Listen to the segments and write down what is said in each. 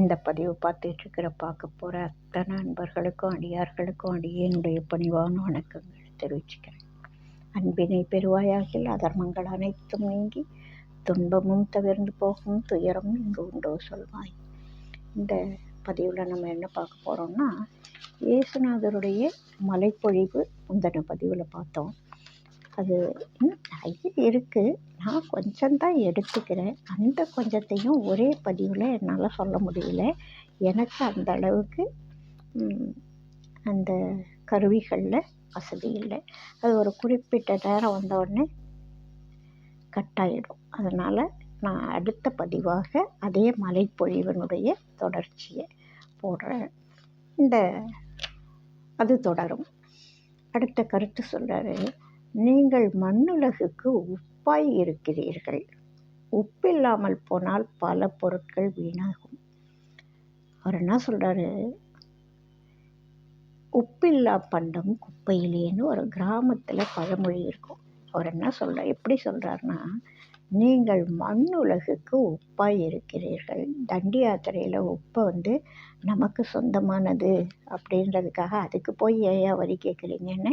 இந்த பதிவு பார்த்துட்ருக்கிற பார்க்க போகிற அத்தனை நண்பர்களுக்கும் அடியார்களுக்கும் அடியேனுடைய பணிவான வணக்கங்கள் தெரிவிச்சுக்கிறேன். அன்பினை பெருவாயாகில் அதர்மங்கள் அனைத்தும் நீங்கி துன்பமும் தவிர்ந்து போகும் துயரம் இங்கு உண்டோ சொல்வாய். இந்த பதிவில் நம்ம என்ன பார்க்க போகிறோம்னா இயேசுநாதருடைய மலைப்பொழிவு முந்தின பதிவில் பார்த்தோம். அது இன்னும் நிறைய இருக்குது நான் கொஞ்சம் தான் எடுத்துக்கிறேன். அந்த கொஞ்சத்தையும் ஒரே பதிவில் என்னால் சொல்ல முடியல. எனக்கு அந்த அளவுக்கு அந்த கருவிகளில் வசதி இல்லை. அது ஒரு குறிப்பிட்ட நேரம் வந்தவுடனே கட்டாயிடும். கட் ஆகிடும் அதனால் நான் அடுத்த பதிவாக அதே மலைப்பொழிவனுடைய தொடர்ச்சியை போடுறேன். இந்த அது தொடரும். அடுத்த கருத்து சொல்கிறாரு நீங்கள் மண்ணுலகுக்கு உப்பாய் இருக்கிறீர்கள். உப்பில்லாமல் போனால் பல பொருட்கள் வீணாகும். அவர் என்ன சொல்கிறாரு உப்பில்லா பண்டம் குப்பையிலேன்னு ஒரு கிராமத்தில் பழமொழி இருக்கும். அவர் என்ன சொல்கிறார் எப்படி சொல்கிறாருன்னா நீங்கள் மண் உலகுக்கு உப்பாய் இருக்கிறீர்கள். தண்டி யாத்திரையில் உப்பை வந்து நமக்கு சொந்தமானது அப்படின்றதுக்காக அதுக்கு போய் ஏன் வரி கேட்குறீங்கன்னு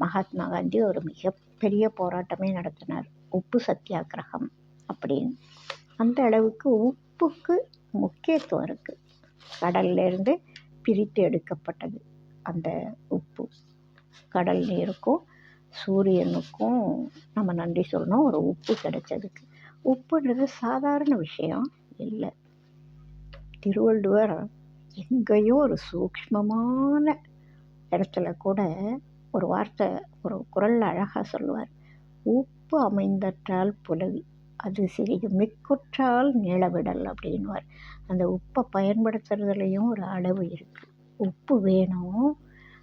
மகாத்மா காந்தி ஒரு மிகப்பெரிய போராட்டமே நடத்தினார். உப்பு சத்தியாகிரகம் அப்படின்னு. அந்த அளவுக்கு உப்புக்கு முக்கியத்துவம் இருக்குது கடல்லேருந்து பிரித்து எடுக்கப்பட்டது அந்த உப்பு. கடல் நீருக்கும் சூரியனுக்கும் நம்ம நன்றி சொல்லணும் ஒரு உப்பு கிடைச்சதுக்கு. உப்புன்றது சாதாரண விஷயம் இல்லை. திருவள்ளுவர் எங்கேயோ ஒரு சூக்ஷ்மமான இடத்துல கூட ஒரு வார்த்தை ஒரு குரலில் அழகாக சொல்லுவார். உப்பு அமைந்தற்றால் புலவி அது சிறிது மிக்குற்றால் நிலவிடல் அப்படின்வார் அந்த உப்பை பயன்படுத்துறதுலேயும் ஒரு அளவு இருக்குது உப்பு வேணும்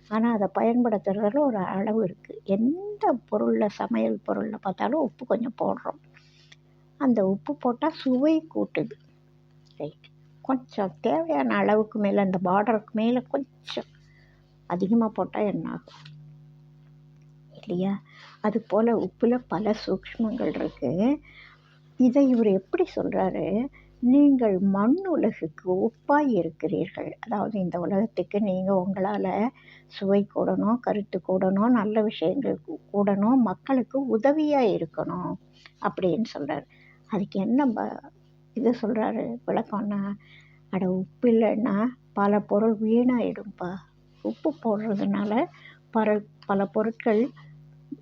ஆனால் அதை பயன்படுத்துறதுல ஒரு அளவு இருக்குது எந்த பொருளில் சமையல் பொருளில் பார்த்தாலும் உப்பு கொஞ்சம் போடுறோம். அந்த உப்பு போட்டால் சுவை கூட்டுது. ரைட். கொஞ்சம் தேவையான அளவுக்கு மேலே அந்த பார்டருக்கு மேலே கொஞ்சம் அதிகமாக போட்டால் என்ன ஆகும்? இல்லையா? அது போல் உப்பில் பல சூக்ஷ்மங்கள் இருக்குது இதை இவர் எப்படி சொல்கிறாரு நீங்கள் மண் உலகுக்கு உப்பாய் இருக்கிறீர்கள். அதாவது இந்த உலகத்துக்கு நீங்கள் உங்களால் சுவை கூடணும் கருத்து கூடணும் நல்ல விஷயங்கள் கூடணும் மக்களுக்கு உதவியாக இருக்கணும் அப்படின்னு சொல்கிறார் அதுக்கு என்ன ப இது சொல்கிறாரு விளக்கம்னா அட உப்பு இல்லைன்னா பல பொருள் வீணாயிடும்ப்பா உப்பு போடுறதுனால பல பல பொருட்கள்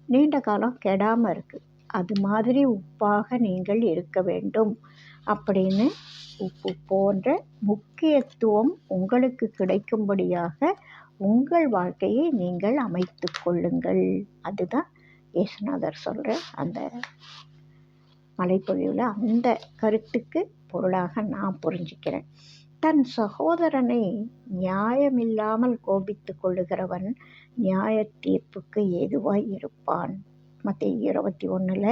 நீண்ட காலம் கெடாமல் இருக்குது அது மாதிரி உப்பாக நீங்கள் இருக்க வேண்டும். அப்படின்னு உப்பு போன்ற முக்கியத்துவம் உங்களுக்கு கிடைக்கும்படியாக உங்கள் வாழ்க்கையை நீங்கள் அமைத்து கொள்ளுங்கள். அதுதான் ஏசுநாதர் சொல்கிற அந்த மலைப்பொழிவில் அந்த கருத்துக்கு பொருளாக நான் புரிஞ்சுக்கிறேன். தன் சகோதரனை நியாயமில்லாமல் கோபித்து கொள்ளுகிறவன் நியாய தீர்ப்புக்கு ஏதுவாய் இருப்பான். மற்ற இருபத்தி ஒன்றில்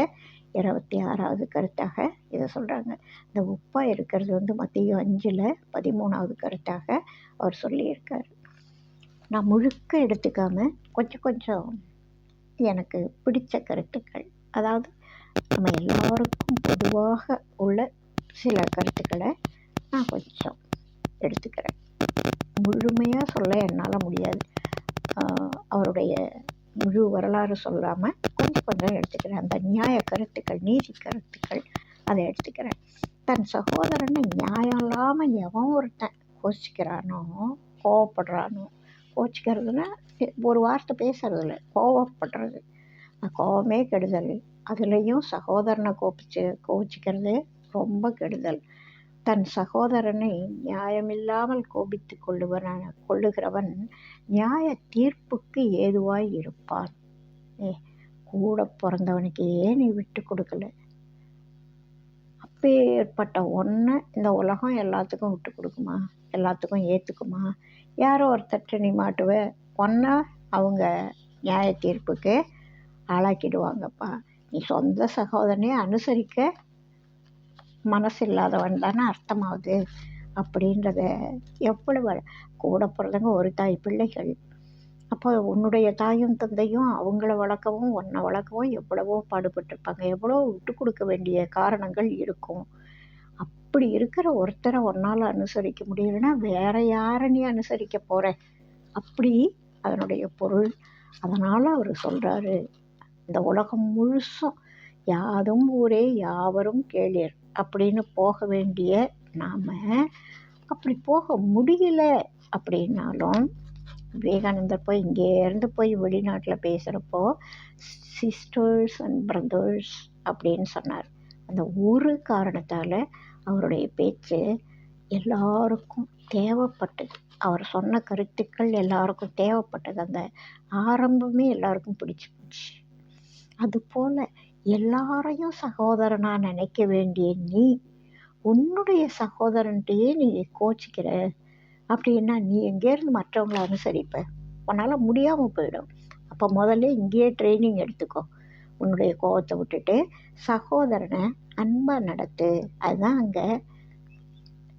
இருபத்தி ஆறாவது கருத்தாக இதை சொல்கிறாங்க இந்த உப்பாக இருக்கிறது வந்து மத்திய அஞ்சில் பதிமூணாவது கருத்தாக அவர் சொல்லியிருக்கார். நான் முழுக்க எடுத்துக்காமல் கொஞ்சம் கொஞ்சம் எனக்கு பிடித்த கருத்துக்கள். அதாவது நம்ம எல்லோருக்கும் பொதுவாக உள்ள சில கருத்துக்களை நான் கொஞ்சம் எடுத்துக்கிறேன். முழுமையாக சொல்ல என்னால் முடியாது. அவருடைய முழு வரலாறு சொல்லாமல் கொஞ்சம் கொஞ்சம் எடுத்துக்கிறேன். அந்த நியாய கருத்துக்கள் நீதி கருத்துக்கள் அதை எடுத்துக்கிறேன். தன் சகோதரனை நியாயம் இல்லாமல் எவன் ஒருத்தன் கோச்சிக்கிறானோ கோவப்படுறானோ கோச்சிக்கிறதுனா ஒரு வார்த்தை பேசுறதில்ல கோவப்படுறது. கோவமே கெடுதல். அதுலேயும் சகோதரனை கோபிச்சு கோச்சிக்கிறது ரொம்ப கெடுதல். தன் சகோதரனை நியாயமில்லாமல் கோபித்து கொள்ளுவன கொள்ளுகிறவன் நியாய தீர்ப்புக்கு ஏதுவாய் இருப்பான். ஏ கூட பிறந்தவனுக்கே நீ விட்டு கொடுக்கல? அப்பேற்பட்ட ஒன்றை இந்த உலகம் எல்லாத்துக்கும் விட்டு கொடுக்குமா? எல்லாத்துக்கும் ஏற்றுக்குமா யாரோ ஒருத்தட்ட நீ மாட்டுவ ஒன்றா அவங்க நியாய தீர்ப்புக்கு ஆளாக்கிடுவாங்கப்பா. நீ சொந்த சகோதரனே அனுசரிக்க மனசு இல்லாதவன் தானே அர்த்தமாகுது அப்படின்றத எவ்வளவு கூட பிறந்தவங்க ஒரு தாய் பிள்ளைகள். அப்போ உன்னுடைய தாயும் தந்தையும் அவங்கள வளர்க்கவும் உன்னை வளர்க்கவும் எவ்வளவோ பாடுபட்டிருப்பாங்க. எவ்வளோ விட்டு கொடுக்க வேண்டிய காரணங்கள் இருக்கும். அப்படி இருக்கிற ஒருத்தரை உன்னால் அனுசரிக்க முடியலன்னா வேற யாரை நீ அனுசரிக்க போற? அப்படி அதனுடைய பொருள். அதனால் அவர் சொல்கிறாரு இந்த உலகம் முழுசும் யாதும் ஊரே யாவரும் கேளீர். அப்படின்னு போக வேண்டிய நாம். அப்படி போக முடியல அப்படின்னாலும் விவேகானந்தர் போய் இங்கேருந்து போய் வெளிநாட்டில் பேசுகிறப்போ சிஸ்டர்ஸ் அண்ட் பிரதர்ஸ் அப்படின்னு சொன்னார். அந்த ஒரு காரணத்தால் அவருடைய பேச்சு எல்லாருக்கும் தேவைப்பட்டது. அவர் சொன்ன கருத்துக்கள் எல்லாருக்கும் தேவைப்பட்டது. அந்த ஆரம்பமே எல்லாருக்கும் பிடிச்சி போச்சு. அதுபோல் எல்லாரையும் சகோதரனாக நினைக்க வேண்டிய நீ உன்னுடைய சகோதரன்ட்டையே நீ கோச்சிக்கிற. அப்படின்னா நீ எங்கேருந்து மற்றவங்கள அனுசரிப்ப? உன்னால் முடியாமல் போயிடும். அப்போ முதல்ல இங்கேயே ட்ரைனிங் எடுத்துக்கோ. உன்னுடைய கோபத்தை விட்டுட்டு சகோதரனை அன்பாக நடத்து. அதுதான் அங்கே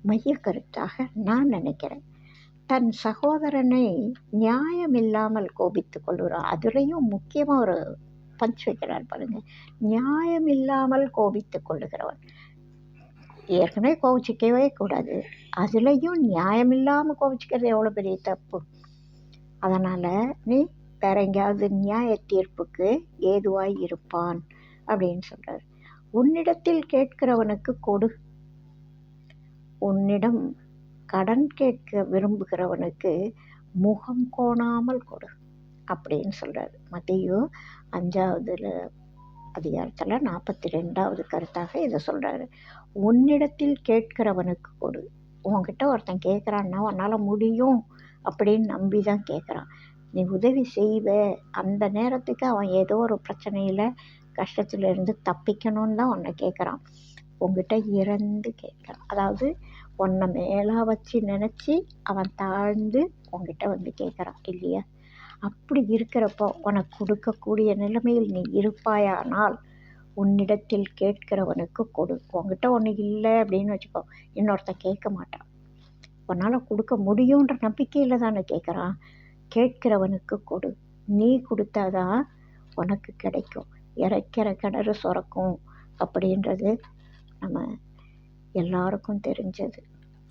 மையக்கருத்தாக நான் நினைக்கிறேன். தன் சகோதரனை நியாயமில்லாமல் கோபித்து கொள்கிறான் அதுலேயும் முக்கியமாக ஒரு பஞ்சு வைக்கிறார் பாருங்க. நியாயமில்லாமல் கோபித்து கொள்ளுகிறவன் ஏற்கனவே கோவிச்சிக்கவே கூடாது. அதுலேயும் நியாயமில்லாமல் கோவிச்சிக்கிறது எவ்வளோ பெரிய தப்பு? அதனால் நீ வேற எங்கேயாவது நியாய தீர்ப்புக்கு ஏதுவாய் இருப்பான் அப்படின்னு சொல்கிறார் உன்னிடத்தில் கேட்கிறவனுக்கு கொடு. உன்னிடம் கடன் கேட்க விரும்புகிறவனுக்கு முகம் கோணாமல் கொடு. அப்படின்னு சொல்கிறார் மத்தியோ அஞ்சாவதுல அதிகாரத்தில் நாற்பத்தி ரெண்டாவது கருத்தாக இதை சொல்கிறாரு உன்னிடத்தில் கேட்கிறவனுக்கு கொடு. உன்கிட்ட ஒருத்தன் கேட்குறான்னா உன்னால் முடியும் அப்படின்னு நம்பி தான் கேட்குறான் நீ உதவி செய்வ. அந்த நேரத்துக்கு அவன் ஏதோ ஒரு பிரச்சனையில் கஷ்டத்துலேருந்து தப்பிக்கணும்னு தான் உன்னை கேட்குறான் உங்ககிட்ட இறந்து கேட்குறான். அதாவது உன்னை மேலாக வச்சு நினச்சி அவன் தாழ்ந்து உங்ககிட்ட வந்து கேட்குறான் இல்லையா? அப்படி இருக்கிறப்போ உனக்கு கொடுக்கக்கூடிய நிலைமையில் நீ இருப்பாயானால் உன்னிடத்தில் கேட்கிறவனுக்கு கொடு. உங்ககிட்ட ஒன்று இல்லை அப்படின்னு வச்சுக்கோ. இன்னொருத்தன் கேட்க மாட்டான். உன்னால் கொடுக்க முடியுன்ற நம்பிக்கையில் தானே கேட்குறான். கேட்கிறவனுக்கு கொடு. நீ கொடுத்தாதான் உனக்கு கிடைக்கும். இறைக்கிற கிணறு சுரக்கும் அப்படின்றது நம்ம எல்லாருக்கும் தெரிஞ்சது.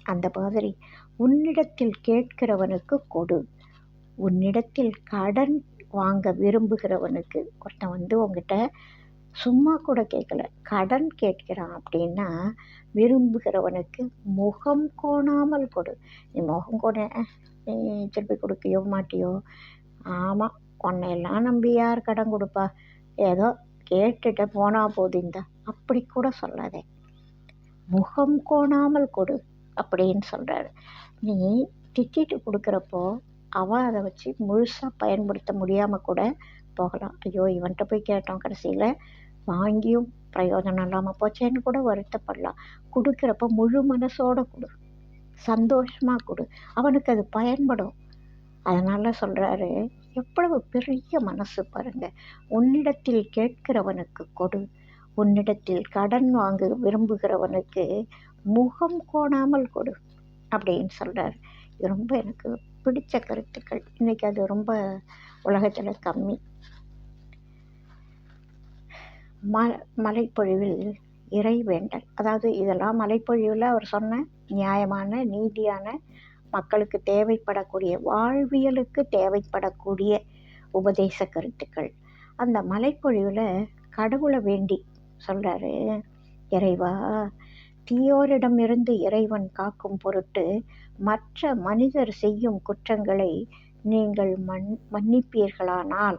அந்த மாதிரி உன்னிடத்தில் கேட்கிறவனுக்கு கொடு. உன்னிடத்தில் கடன் வாங்க விரும்புகிறவனுக்கு ஒருத்தன் வந்து உங்ககிட்ட சும்மா கூட கேட்கல. கடன் கேட்கிறான் அப்படின்னா விரும்புகிறவனுக்கு முகம் கோணாமல் கொடு. நீ முகம் கோண நீ திருப்பி கொடுக்கையோ மாட்டியோ? ஆமாம் உன்னையெல்லாம் நம்பி யார் கடன் கொடுப்பா? ஏதோ கேட்டுட்டு போனால் போதிந்தா அப்படி கூட சொல்லாதே. முகம் கோணாமல் கொடு அப்படின்னு சொல்கிறாரு நீ திட்டிட்டு கொடுக்குறப்போ அவன் அதை வச்சு முழுசாக பயன்படுத்த முடியாமல் கூட போகலாம். ஐயோ இவன்கிட்ட போய் கேட்டோம் கடைசியில். வாங்கியும் பிரயோஜனம் இல்லாமல் போச்சேன்னு கூட வருத்தப்படலாம். கொடுக்குறப்ப முழு மனசோட கொடு. சந்தோஷமாக கொடு. அவனுக்கு அது பயன்படும். அதனால் சொல்கிறாரு எவ்வளவு பெரிய மனசு பாருங்க. உன்னிடத்தில் கேட்கிறவனுக்கு கொடு. உன்னிடத்தில் கடன் வாங்க விரும்புகிறவனுக்கு முகம் கோணாமல் கொடு. அப்படின்னு சொல்கிறார் ரொம்ப எனக்கு பிடிச்ச கருத்துக்கள். இன்றைக்கி அது ரொம்ப உலகத்தில் கம்மி. ம மலைப்பொழிவில் இறை வேண்டல். அதாவது இதெல்லாம் மலைப்பொழிவில் அவர் சொன்ன நியாயமான நீதியான மக்களுக்கு தேவைப்படக்கூடிய வாழ்வியலுக்கு தேவைப்படக்கூடிய உபதேச கருத்துக்கள். அந்த மலைப்பொழிவில் கடவுளை வேண்டி சொல்கிறாரு இறைவா தீயோரிடமிருந்து இறைவன் காக்கும் பொருட்டு மற்ற மனிதர் செய்யும் குற்றங்களை நீங்கள் மன் மன்னிப்பீர்களானால்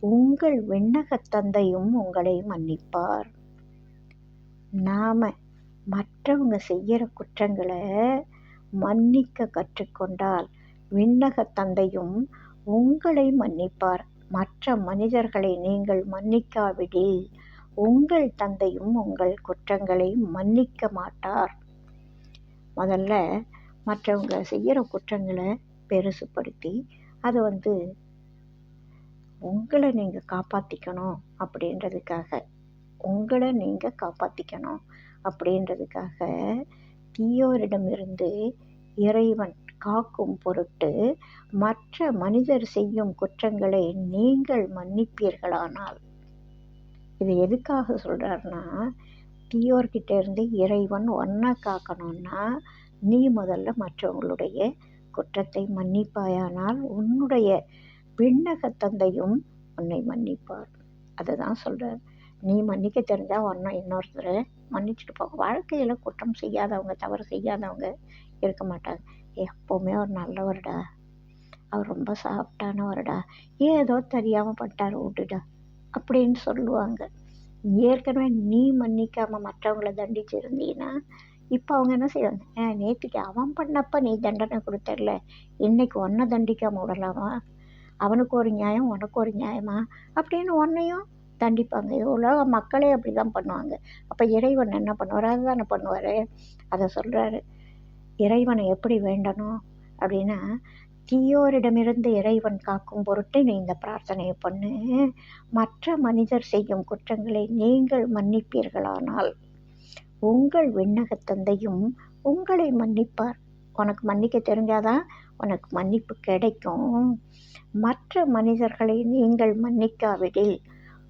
உங்கள் விண்ணகத் தந்தையும் உங்களை மன்னிப்பார். நாம மற்றவங்க செய்கிற குற்றங்களை மன்னிக்க கற்றுக்கொண்டால் விண்ணக தந்தையும் உங்களை மன்னிப்பார். மற்ற மனிதர்களை நீங்கள் மன்னிக்காவிடில் உங்கள் தந்தையும் உங்கள் குற்றங்களை மன்னிக்க மாட்டார். முதல்ல மற்றவங்க செய்கிற குற்றங்களை பெருசுப்படுத்தி அதை வந்து உங்களை நீங்கள் காப்பாற்றிக்கணும் அப்படின்றதுக்காக உங்களை நீங்கள் காப்பாற்றிக்கணும் அப்படின்றதுக்காக தீயோரிடமிருந்து இறைவன் காக்கும் பொருட்டு மற்ற மனிதர் செய்யும் குற்றங்களை நீங்கள் மன்னிப்பீர்களானால். இது எதுக்காக சொல்கிறாருன்னா தீயோர்கிட்ட இருந்து இறைவன் ஒன்றை காக்கணும்னா நீ முதல்ல மற்றவங்களுடைய குற்றத்தை மன்னிப்பாயானால் உன்னுடைய விண்ணக தந்தையும் உன்னை மன்னிப்பார். அதை தான் சொல்கிறார் நீ மன்னிக்க தெரிஞ்சால் ஒன்றும் இன்னொருத்தரை மன்னிச்சுட்டு போக வாழ்க்கையில் குற்றம் செய்யாதவங்க தவறு செய்யாதவங்க இருக்க மாட்டாங்க. எப்போவுமே ஒரு நல்லவர்டா. அவர் ரொம்ப சாஃப்டானவர்டா. ஏதோ தெரியாமல் பண்ணிட்டாரு விட்டுடா அப்படின்னு சொல்லுவாங்க. ஏற்கனவே நீ மன்னிக்காமல் மற்றவங்கள தண்டிச்சிருந்தீங்கன்னா இப்போ அவங்க என்ன செய்வாங்க நேற்றுக்கு அவன் பண்ணப்ப நீ தண்டனை கொடுத்தர்ல இன்னைக்கு ஒன்றை தண்டிக்காமல் விடலாமா? அவனுக்கு ஒரு நியாயம் உனக்கு ஒரு நியாயமா? அப்படின்னு உன்னையும் தண்டிப்பாங்க. உலக மக்களே அப்படி தான் பண்ணுவாங்க. அப்போ இறைவன் என்ன பண்ணுவார்? அதுதானே பண்ணுவார். அதை சொல்கிறாரு இறைவனை எப்படி வேண்டணும்? அப்படின்னா தீயோரிடமிருந்து இறைவன் காக்கும் பொருட்டு நீ இந்த பிரார்த்தனையை பண்ணு. மற்ற மனிதர் செய்யும் குற்றங்களை நீங்கள் மன்னிப்பீர்களானால். உங்கள் விண்ணக தந்தையும் உங்களை மன்னிப்பார். உனக்கு மன்னிக்க தெரிஞ்சாதான் உனக்கு மன்னிப்பு கிடைக்கும். மற்ற மனிதர்களை நீங்கள் மன்னிக்காவிடில்.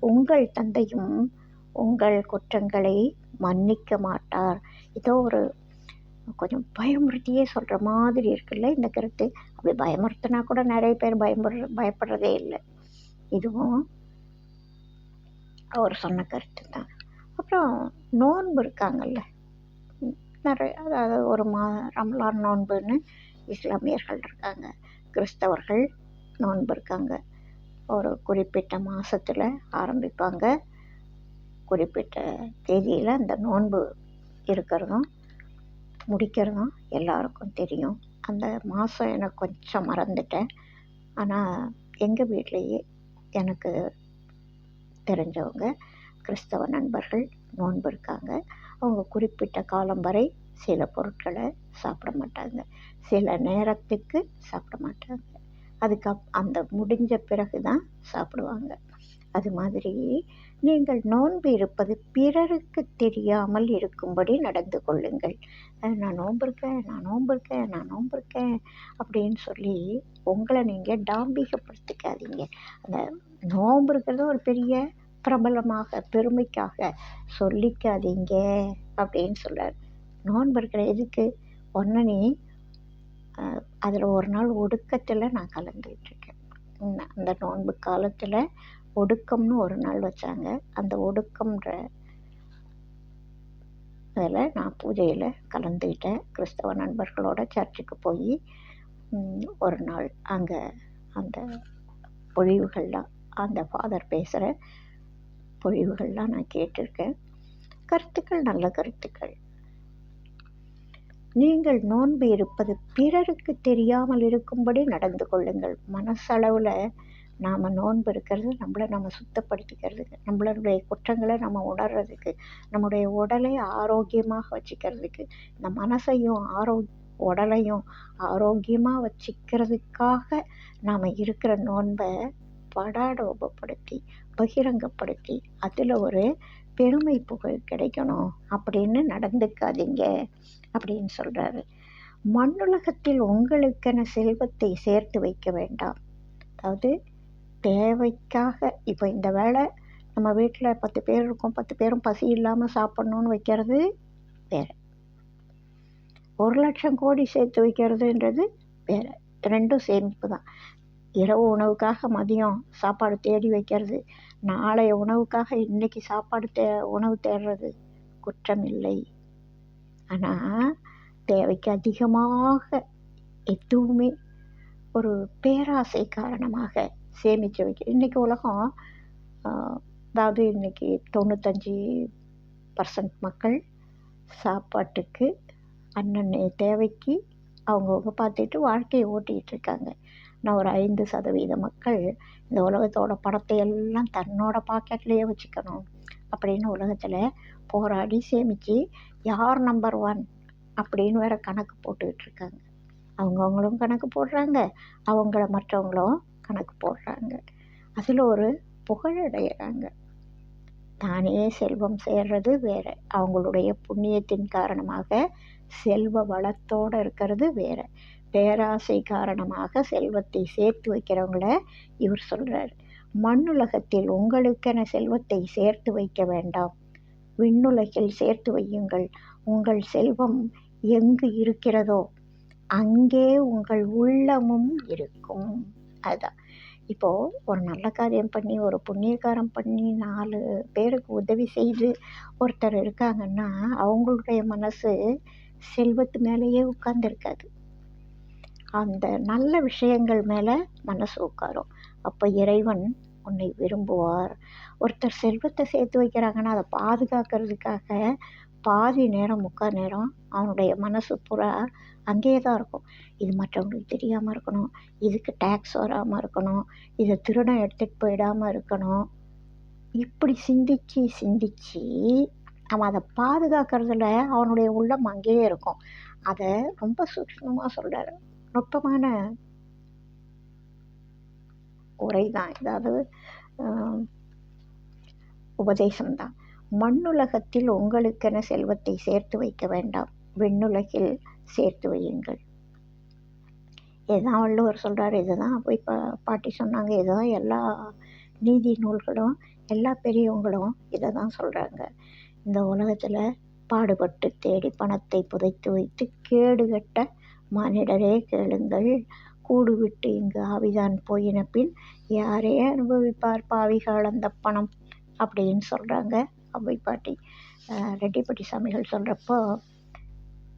உங்கள் தந்தையும் உங்கள் குற்றங்களை மன்னிக்க மாட்டார். இதோ ஒரு கொஞ்சம் பயமுறுத்தியே சொல்கிற மாதிரி இருக்குல்ல இந்த கருத்து. அப்படி பயமுறுத்தினா கூட நிறைய பேர் பயமுற பயப்படுறதே இல்லை. இதுவும் அவர் சொன்ன கருத்து தான் அப்புறம் நோன்பு இருக்காங்கல்ல. நிறைய அதாவது ஒரு மா ரம்லான் நோன்புன்னு இஸ்லாமியர்கள் இருக்காங்க. கிறிஸ்தவர்கள் நோன்பு இருக்காங்க. ஒரு குறிப்பிட்ட மாதத்தில் ஆரம்பிப்பாங்க. குறிப்பிட்ட தேதியில் அந்த நோன்பு இருக்கிறதும் முடிக்கிறதும் எல்லாருக்கும் தெரியும். அந்த மாதம் எனக்கு கொஞ்சம் மறந்துட்டேன். ஆனால் எங்கள் வீட்லேயே எனக்கு தெரிஞ்சவங்க கிறிஸ்தவ நண்பர்கள் நோன்பு இருக்காங்க. அவங்க குறிப்பிட்ட காலம் வரை சில பொருட்களை சாப்பிட மாட்டாங்க. சில நேரத்துக்கு சாப்பிட மாட்டாங்க. அதுக்கு அந்த முடிஞ்ச பிறகு தான் சாப்பிடுவாங்க. அது மாதிரி நீங்கள் நோன்பு இருப்பது பிறருக்கு தெரியாமல் இருக்கும்படி நடந்து கொள்ளுங்கள். நான் நோன்பு இருக்கேன் நான் நோன்பு இருக்கேன் நான் நோன்பு இருக்கேன் அப்படின்னு சொல்லி உங்களை நீங்கள் டாம்பிகப்படுத்திக்காதீங்க. அந்த நோன்பு இருக்கிறது ஒரு பெரிய பிரபலமாக பெருமைக்காக சொல்லிக்காதீங்க அப்படின்னு சொல்கிறார் நோன்பு இருக்கிற எதுக்கு? ஒன்று நீ அதில் ஒரு நாள் ஒடுக்கத்தில் நான் கலந்துகிட்ருக்கேன் அந்த நோன்பு காலத்தில் ஒடுக்கம்னு ஒரு நாள் வச்சாங்க. அந்த ஒடுக்கம்ன்ற அதில் நான் பூஜையில் கலந்துக்கிட்டேன் கிறிஸ்தவ நண்பர்களோட சர்ச்சுக்கு போய் ஒரு நாள் அங்கே அந்த பொழிவுகள்லாம் அந்த ஃபாதர் பேசுகிற பொழிவுகள்லாம் நான் கேட்டிருக்கேன். கருத்துக்கள் நல்ல கருத்துக்கள். நீங்கள் நோன்பு இருப்பது பிறருக்கு தெரியாமல் இருக்கும்படி நடந்து கொள்ளுங்கள். மனசளவில் நாம் நோன்பு இருக்கிறது நம்மளை நம்ம சுத்தப்படுத்திக்கிறதுக்கு நம்மளுடைய குற்றங்களை நம்ம உணர்றதுக்கு நம்முடைய உடலை ஆரோக்கியமாக வச்சுக்கிறதுக்கு இந்த மனசையும் ஆரோ உடலையும் ஆரோக்கியமாக வச்சுக்கிறதுக்காக நாம் இருக்கிற நோன்பை படாடோபப்படுத்தி பகிரங்கப்படுத்தி அதில் ஒரு பெருமை புகழ் கிடைக்கணும். அப்படின்னு நடந்துக்காதீங்க அப்படின்னு சொல்கிறாரு மண்ணுலகத்தில் உங்களுக்கென செல்வத்தை சேர்த்து வைக்க வேண்டாம். அதாவது தேவைக்காக இப்போ இந்த வேலை நம்ம வீட்டில் பத்து பேர் இருக்கோம் பத்து பேரும் பசி இல்லாமல் சாப்பிட்ணுன்னு வைக்கிறது வேறு. ஒரு லட்சம் கோடி சேர்த்து வைக்கிறதுன்றது வேறு. ரெண்டும் சேமிப்பு தான் இரவு உணவுக்காக மதியம் சாப்பாடு தேடி வைக்கிறது நாளைய உணவுக்காக இன்றைக்கி சாப்பாடு தே உணவு தேடுறது குற்றம் இல்லை ஆனால் தேவைக்கு அதிகமாக எதுவுமே ஒரு பேராசை காரணமாக சேமித்து வைக்க இன்றைக்கி உலகம் அதாவது இன்றைக்கி தொண்ணூத்தஞ்சு பர்சன்ட் மக்கள் சாப்பாட்டுக்கு அன்னன்னைய தேவைக்கு அவங்கவுங்க பார்த்துட்டு வாழ்க்கையை ஓட்டிகிட்டு இருக்காங்க. நான் ஒரு ஐந்து சதவீத மக்கள் இந்த உலகத்தோட படத்தை எல்லாம் தன்னோட பாக்கெட்லேயே வச்சுக்கணும் அப்படின்னு உலகத்தில் போராடி சேமித்து யார் நம்பர் ஒன் அப்படின்னு வேற கணக்கு போட்டுக்கிட்டு இருக்காங்க. அவங்கவுங்களும் கணக்கு போடுறாங்க அவங்கள மற்றவங்களும் கணக்கு போடுறாங்க. அதில் ஒரு புகழடைகிறாங்க தானே செல்வம் சேர்றது வேற அவங்களுடைய புண்ணியத்தின் காரணமாக செல்வ வளத்தோடு இருக்கிறது வேற. பேராசை காரணமாக செல்வத்தை சேர்த்து வைக்கிறவங்கள இவர் சொல்கிறார் மண்ணுலகத்தில் உங்களுக்கென செல்வத்தை சேர்த்து வைக்க வேண்டாம். விண்ணுலகில் சேர்த்து வையுங்கள். உங்கள் செல்வம் எங்கு இருக்கிறதோ அங்கே உங்கள் உள்ளமும் இருக்கும். அதுதான் இப்போது ஒரு நல்ல காரியம் பண்ணி ஒரு புண்ணியகாரம் பண்ணி நாலு பேருக்கு உதவி செய்து ஒருத்தர் இருக்காங்கன்னா அவங்களுடைய மனசு செல்வத்து மேலேயே உட்கார்ந்துருக்காது. அந்த நல்ல விஷயங்கள் மேலே மனசு உட்காரும். அப்போ இறைவன் உன்னை விரும்புவார். ஒருத்தர் செல்வத்தை சேர்த்து வைக்கிறாங்கன்னா அதை பாதுகாக்கிறதுக்காக பாதி நேரம் முக்கால் நேரம் அவனுடைய மனசு புறா அங்கேயே தான் இருக்கும். இது மற்றவங்களுக்கு தெரியாமல் இருக்கணும். இதுக்கு டேக்ஸ் வராமல் இருக்கணும். இதை திருடம் எடுத்துகிட்டு போயிடாமல் இருக்கணும். இப்படி சிந்திச்சு சிந்திச்சு அவன் அதை பாதுகாக்கிறதுல அவனுடைய உள்ளம் அங்கேயே இருக்கும். அதை ரொம்ப சூக்ஷ்மமாக சொல்கிறாரு நுட்பமான உரை தான் உபதேசம் உபதேசம்தான். மண்ணுலகத்தில் உங்களுக்கென செல்வத்தை சேர்த்து வைக்க வேண்டாம். விண்ணுலகில் சேர்த்து வையுங்கள். இதுதான் வள்ளுவர் சொல்கிறார் இதுதான். போய் பா பாட்டி சொன்னாங்க இதுதான் எல்லா நீதி நூல்களும் எல்லா பெரியவங்களும் இதை தான் சொல்கிறாங்க இந்த உலகத்தில் பாடுபட்டு தேடி பணத்தை புதைத்து வைத்து கேடுகட்ட மானிடரே கேளுங்கள். கூடு விட்டு இங்கு ஆவிதான் போயின பின் யாரே அனுபவிப்பார் பாவிகள் அந்த பணம்? அப்படின்னு சொல்கிறாங்க அவ்வை பாட்டி. ரெட்டிப்பட்டி சாமிகள் சொல்கிறப்போ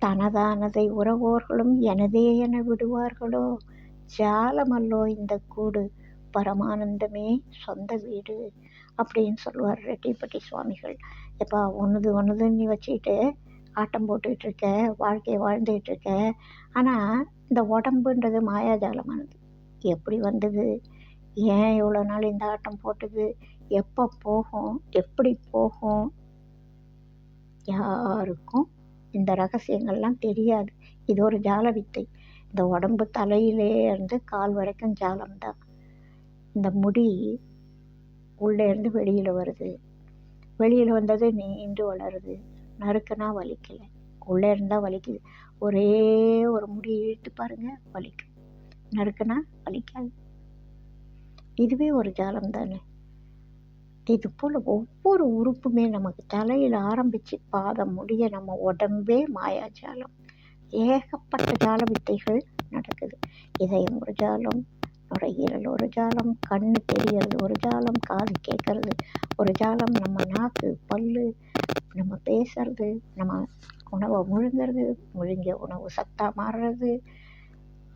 தனதானதை உறவோர்களும் எனதே என விடுவார்களோ? ஜாலமல்லோ இந்த கூடு? பரமானந்தமே சொந்த வீடு. அப்படின்னு சொல்லுவார் ரெட்டிப்பட்டி சுவாமிகள். எப்பா ஒன்றுது ஒன்றுதுன்னு நீ வச்சுக்கிட்டு ஆட்டம் போட்டுக்கிட்டு இருக்க வாழ்க்கையை வாழ்ந்துக்கிட்டு இருக்க ஆனால் இந்த உடம்புன்றது மாயாஜாலமானது. எப்படி வந்தது? ஏன் இவ்வளோ நாள் இந்த ஆட்டம் போட்டுது? எப்போ போகும்? எப்படி போகும்? யாருக்கும் இந்த ரகசியங்கள்லாம் தெரியாது. இது ஒரு ஜால வித்தை இந்த உடம்பு தலையிலே இருந்து கால் வரைக்கும் ஜாலம்தான். இந்த முடி உள்ளே இருந்து வெளியில் வருது. வெளியில் வந்தது நீண்டு வளருது. நறுக்குனா வலிக்கலை. உள்ளே இருந்தால் வலிக்குது. ஒரே ஒரு முடி இழுத்து பாருங்கள் வலிக்கும் நறுக்குனா வலிக்காது. இதுவே ஒரு ஜாலம் தானே. இது போல் ஒவ்வொரு உறுப்புமே நமக்கு தலையில் ஆரம்பித்து பாதம் முடிய நம்ம உடம்பே மாயாஜாலம் ஏகப்பட்ட ஜால வித்தைகள் நடக்குது. இதயம் ஒரு ஜாலம் நுரையீரல் ஒரு ஜாலம் கண் தெரியறது ஒரு ஜாலம் காது கேட்கறது ஒரு ஜாலம் நம்ம நாக்கு பல்லு நம்ம பேசுறது நம்ம உணவை முழுங்கிறது முழுங்கிய உணவு சத்தாக மாறுறது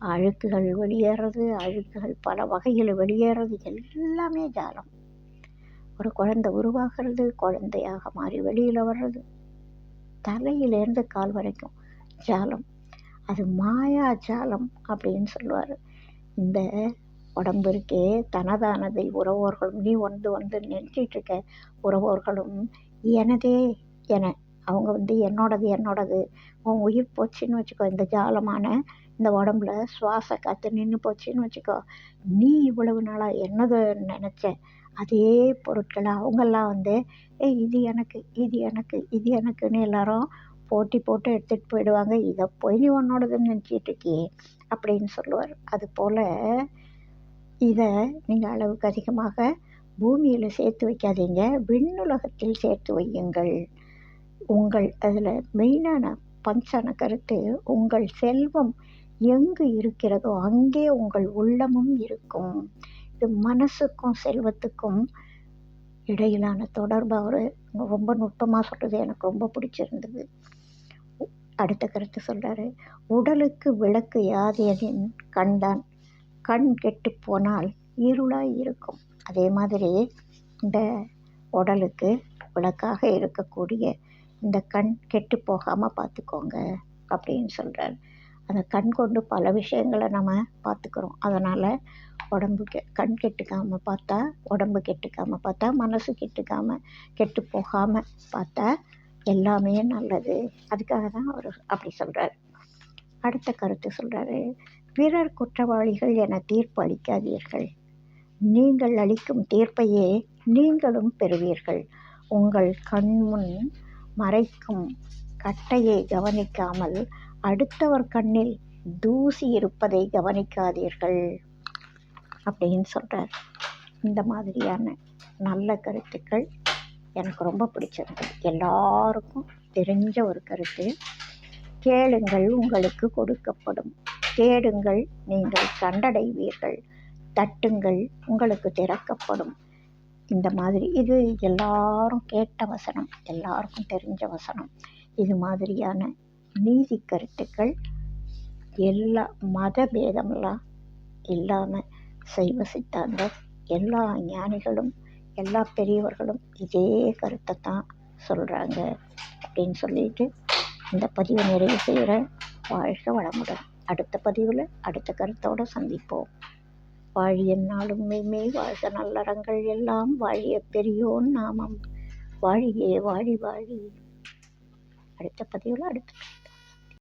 அழுக்குகள் வெளியேறது அழுக்குகள் பல வகையில் வெளியேறது எல்லாமே ஜாலம். ஒரு குழந்தை உருவாகிறது குழந்தையாக மாறி வெளியில் வர்றது தலையிலேருந்து கால் வரைக்கும் ஜாலம். அது மாயா ஜாலம் அப்படின்னு சொல்லுவார். இந்த உடம்பு இருக்கே தனதானதை உறவோர்களும் நீ வந்து வந்து நினச்சிட்டு இருக்க உறவோர்களும் எனதே என அவங்க வந்து என்னோடது என்னோடது உன் உயிர் போச்சுன்னு வச்சுக்கோ இந்த ஜாலமான இந்த உடம்புல சுவாச காற்று நின்று போச்சுன்னு வச்சுக்கோ நீ இவ்வளவு நாளாக என்னது நினச்ச? அதே பொருட்களை அவங்கெல்லாம் வந்து ஏய் இது எனக்கு இது எனக்கு இது எனக்குன்னு எல்லாரும் போட்டி போட்டு எடுத்துகிட்டு போயிடுவாங்க. இதை போய் நீ உன்னோடதுன்னு நினச்சிட்டு இருக்கியே அப்படின்னு சொல்லுவார். அது போல் இதை நீங்கள் அளவுக்கு அதிகமாக பூமியில் சேர்த்து வைக்காதீங்க. விண்ணுலகத்தில் சேர்த்து வையுங்கள். உங்கள் அதில் மெயினான பஞ்சான கருத்து உங்கள் செல்வம் எங்கு இருக்கிறதோ அங்கே உங்கள் உள்ளமும் இருக்கும். இது மனசுக்கும் செல்வத்துக்கும் இடையிலான தொடர்பு அவர் ரொம்ப நுட்பமாக சொல்கிறது எனக்கு ரொம்ப பிடிச்சிருந்தது. அடுத்த கருத்து சொல்கிறாரு உடலுக்கு விளக்கு யாதெனின் கண்தான் கண் கெட்டு போனால் இருளாய் இருக்கும். அதே மாதிரி இந்த உடலுக்கு விளக்காக இருக்கக்கூடிய இந்த கண் கெட்டு போகாமல் பார்த்துக்கோங்க அப்படின்னு சொல்கிறார் அந்த கண் கொண்டு பல விஷயங்களை நம்ம பார்த்துக்குறோம் அதனால் உடம்பு கெ கண் கெட்டுக்காமல் பார்த்தா உடம்பு கெட்டுக்காமல் பார்த்தா மனசு கெட்டுக்காமல் கெட்டு போகாமல் பார்த்தா எல்லாமே நல்லது. அதுக்காக தான் அவர் அப்படி சொல்கிறார் அடுத்த கருத்து சொல்கிறாரு பிறர் குற்றவாளிகள் என தீர்ப்பு அளிக்காதீர்கள். நீங்கள் அளிக்கும் தீர்ப்பையே நீங்களும் பெறுவீர்கள். உங்கள் கண்முன் மறைக்கும் கட்டையை கவனிக்காமல் அடுத்தவர் கண்ணில் தூசி இருப்பதை கவனிக்காதீர்கள். அப்படின்னு சொல்கிறார் இந்த மாதிரியான நல்ல கருத்துக்கள் எனக்கு ரொம்ப பிடிச்சிருக்கு எல்லாருக்கும் தெரிஞ்ச ஒரு கருத்து. கேளுங்கள் உங்களுக்கு கொடுக்கப்படும். தேடுங்கள் நீங்கள் கண்டடைவீர்கள். தட்டுங்கள் உங்களுக்கு திறக்கப்படும். இந்த மாதிரி இது எல்லாரும் கேட்ட வசனம் எல்லாருக்கும் தெரிஞ்ச வசனம். இது மாதிரியான நீதி கருத்துக்கள் எல்லா மத பேதமெல்லாம் இல்லாமல் சைவ சித்தாந்தர் எல்லா ஞானிகளும் எல்லா பெரியவர்களும் இதே கருத்தை தான் சொல்கிறாங்க அப்படின்னு சொல்லிட்டு இந்த பதிவை நிறைவு செய்கிற வாழ்க வளமுடன். அடுத்த பதிவில் அடுத்த கருத்தோடு சந்திப்போம். வாழிய நாளும் மெய்மே வாழ்க நல்லறங்கள் எல்லாம் வாழிய பெரியோன் நாமம். வாழியே வாழி வாழி. அடுத்த பதிவில் அடுத்த